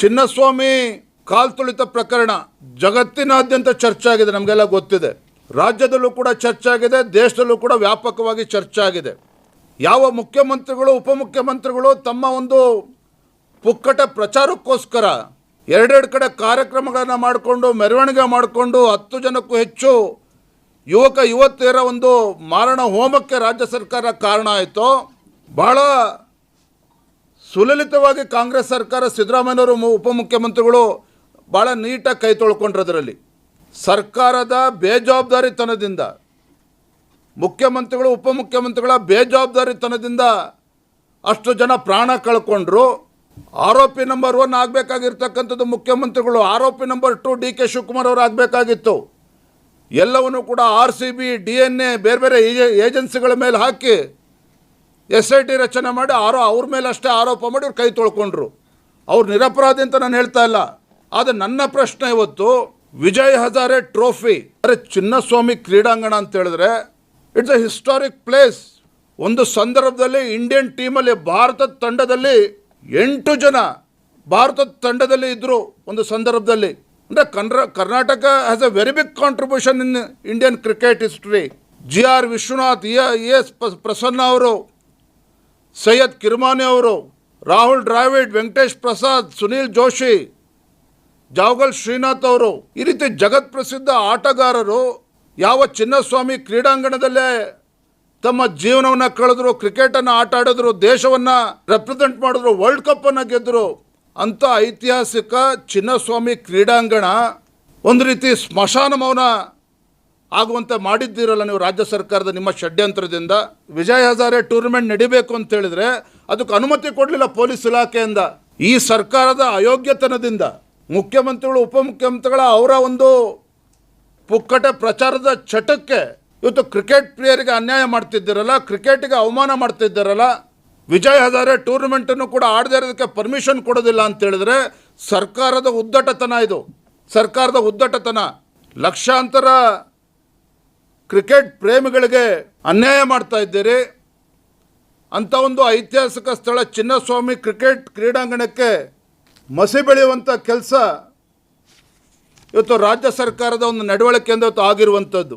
ಚಿನ್ನಸ್ವಾಮಿ ಕಾಲ್ ತುಳಿತ ಪ್ರಕರಣ ಜಗತ್ತಿನಾದ್ಯಂತ ಚರ್ಚೆ ಆಗಿದೆ, ನಮಗೆಲ್ಲ ಗೊತ್ತಿದೆ. ರಾಜ್ಯದಲ್ಲೂ ಕೂಡ ಚರ್ಚೆ ಆಗಿದೆ, ದೇಶದಲ್ಲೂ ಕೂಡ ವ್ಯಾಪಕವಾಗಿ ಚರ್ಚೆ ಆಗಿದೆ. ಯಾವ ಮುಖ್ಯಮಂತ್ರಿಗಳು, ಉಪಮುಖ್ಯಮಂತ್ರಿಗಳು ತಮ್ಮ ಒಂದು ಪುಕ್ಕಟ ಪ್ರಚಾರಕ್ಕೋಸ್ಕರ ಎರಡೆರಡು ಕಡೆ ಕಾರ್ಯಕ್ರಮಗಳನ್ನು ಮಾಡಿಕೊಂಡು, ಮೆರವಣಿಗೆ ಮಾಡಿಕೊಂಡು ಹತ್ತು ಜನಕ್ಕೂ ಹೆಚ್ಚು ಯುವಕ, ಯುವತಿಯರ ಒಂದು ಮಾರಣ ಹೋಮಕ್ಕೆ ರಾಜ್ಯ ಸರ್ಕಾರ ಕಾರಣ ಆಯಿತು. ಭಾಳ ಸುಲಲಿತವಾಗಿ ಕಾಂಗ್ರೆಸ್ ಸರ್ಕಾರ ಸಿದ್ದರಾಮಯ್ಯವರು ಉಪಮುಖ್ಯಮಂತ್ರಿಗಳು ಭಾಳ ನೀಟಾಗಿ ಕೈ ಅದರಲ್ಲಿ ಸರ್ಕಾರದ ಬೇಜವಾಬ್ದಾರಿತನದಿಂದ, ಮುಖ್ಯಮಂತ್ರಿಗಳು, ಉಪಮುಖ್ಯಮಂತ್ರಿಗಳ ಬೇಜವಾಬ್ದಾರಿತನದಿಂದ ಅಷ್ಟು ಜನ ಪ್ರಾಣ ಕಳ್ಕೊಂಡ್ರು. ಆರೋಪಿ ನಂಬರ್ ಒನ್ ಆಗಬೇಕಾಗಿರ್ತಕ್ಕಂಥದ್ದು ಮುಖ್ಯಮಂತ್ರಿಗಳು, ಆರೋಪಿ number two D K Shivakumar ಅವರು ಆಗಬೇಕಾಗಿತ್ತು. ಎಲ್ಲವನ್ನೂ ಕೂಡ R C B, D N A, ಬೇರೆ ಬೇರೆ ಏಜೆ- ಏಜೆನ್ಸಿಗಳ ಮೇಲೆ ಹಾಕಿ ಎಸ್ ಐ ಟಿ ರಚನೆ ಮಾಡಿ ಆರೋ ಅವ್ರ ಮೇಲೆ ಅಷ್ಟೇ ಆರೋಪ ಮಾಡಿ ಅವ್ರು ಕೈ ತೊಳ್ಕೊಂಡ್ರು. ಅವ್ರು ನಿರಪರಾಧಿ ಅಂತ ನಾನು ಹೇಳ್ತಾ ಇಲ್ಲ. ಆದರೆ ನನ್ನ ಪ್ರಶ್ನೆ ಇವತ್ತು, ವಿಜಯ್ ಹಜಾರೆ ಟ್ರೋಫಿ, ಅರೆ ಚಿನ್ನಸ್ವಾಮಿ ಕ್ರೀಡಾಂಗಣ ಅಂತ ಹೇಳಿದ್ರೆ ಇಟ್ಸ್ ಅ ಹಿಸ್ಟಾರಿಕ್ ಪ್ಲೇಸ್ ಒಂದು ಸಂದರ್ಭದಲ್ಲಿ ಇಂಡಿಯನ್ ಟೀಮಲ್ಲಿ ಭಾರತದ ತಂಡದಲ್ಲಿ ಎಂಟು ಜನ ಭಾರತದ ತಂಡದಲ್ಲಿ ಇದ್ದರು ಒಂದು ಸಂದರ್ಭದಲ್ಲಿ. ಅಂದರೆ ಕನ್ರ Karnataka has a very big contribution in Indian cricket history G R Vishwanath E, S, Prasanna ಅವರು ಸೈಯದ್ ಕಿರ್ಮಾನೆ ಅವರು, ರಾಹುಲ್ ದ್ರಾವಿಡ್, ವೆಂಕಟೇಶ್ ಪ್ರಸಾದ್, ಸುನೀಲ್ ಜೋಶಿ, ಜಾವಗಲ್ ಶ್ರೀನಾಥ್ ಅವರು, ಈ ರೀತಿ ಜಗತ್ ಪ್ರಸಿದ್ಧ ಆಟಗಾರರು ಯಾವ ಚಿನ್ನಸ್ವಾಮಿ ಕ್ರೀಡಾಂಗಣದಲ್ಲೇ ತಮ್ಮ ಜೀವನವನ್ನು ಕಳೆದ್ರು, ಕ್ರಿಕೆಟನ್ನು ಆಟ ಆಡಿದ್ರು, ದೇಶವನ್ನು ರೆಪ್ರೆಸೆಂಟ್ ಮಾಡಿದ್ರು ವರ್ಲ್ಡ್ ಕಪ್ಪನ್ನು ಗೆದ್ದರು ಅಂಥ ಐತಿಹಾಸಿಕ ಚಿನ್ನಸ್ವಾಮಿ ಕ್ರೀಡಾಂಗಣ, ಒಂದು ರೀತಿ ಸ್ಮಶಾನ ಮೌನ ಆಗುವಂತೆ ಮಾಡಿದ್ದೀರಲ್ಲ ನೀವು ರಾಜ್ಯ ಸರ್ಕಾರದ ನಿಮ್ಮ ಷಡ್ಯಂತ್ರದಿಂದ? ವಿಜಯ್ ಹಜಾರೆ ಟೂರ್ನಮೆಂಟ್ ನಡಿಬೇಕು ಅಂತ ಹೇಳಿದ್ರೆ ಅದಕ್ಕೆ ಅನುಮತಿ ಕೊಡಲಿಲ್ಲ ಪೊಲೀಸ್ ಇಲಾಖೆಯಿಂದ. ಈ ಸರ್ಕಾರದ ಅಯೋಗ್ಯತನದಿಂದ ಮುಖ್ಯಮಂತ್ರಿಗಳು, ಉಪಮುಖ್ಯಮಂತ್ರಿಗಳ ಅವರ ಒಂದು ಪುಕ್ಕಟ ಪ್ರಚಾರದ ಚಟಕ್ಕೆ ಇವತ್ತು ಕ್ರಿಕೆಟ್ ಪ್ರಿಯರಿಗೆ ಅನ್ಯಾಯ ಮಾಡ್ತಿದ್ದೀರಲ್ಲ, ಕ್ರಿಕೆಟ್ಗೆ ಅವಮಾನ ಮಾಡ್ತಿದ್ದೀರಲ್ಲ, ವಿಜಯ್ ಹಜಾರೆ ಟೂರ್ನಮೆಂಟನ್ನು ಕೂಡ ಆಡದೇ ಇರೋದಕ್ಕೆ ಪರ್ಮಿಷನ್ ಕೊಡೋದಿಲ್ಲ ಅಂತ ಹೇಳಿದ್ರೆ ಸರ್ಕಾರದ ಉದ್ದಟತನ ಇದು. ಸರ್ಕಾರದ ಉದ್ದಟತನ. ಲಕ್ಷಾಂತರ ಕ್ರಿಕೆಟ್ ಪ್ರೇಮಿಗಳಿಗೆ ಅನ್ಯಾಯ ಮಾಡ್ತಾ ಇದ್ದೀರಿ. ಅಂಥ ಒಂದು ಐತಿಹಾಸಿಕ ಸ್ಥಳ ಚಿನ್ನಸ್ವಾಮಿ ಕ್ರಿಕೆಟ್ ಕ್ರೀಡಾಂಗಣಕ್ಕೆ ಮಸಿ ಬೆಳೆಯುವಂಥ ಕೆಲಸ ಇವತ್ತು ರಾಜ್ಯ ಸರ್ಕಾರದ ಒಂದು ನಡವಳಿಕೆಯಿಂದ ಇವತ್ತು ಆಗಿರುವಂಥದ್ದು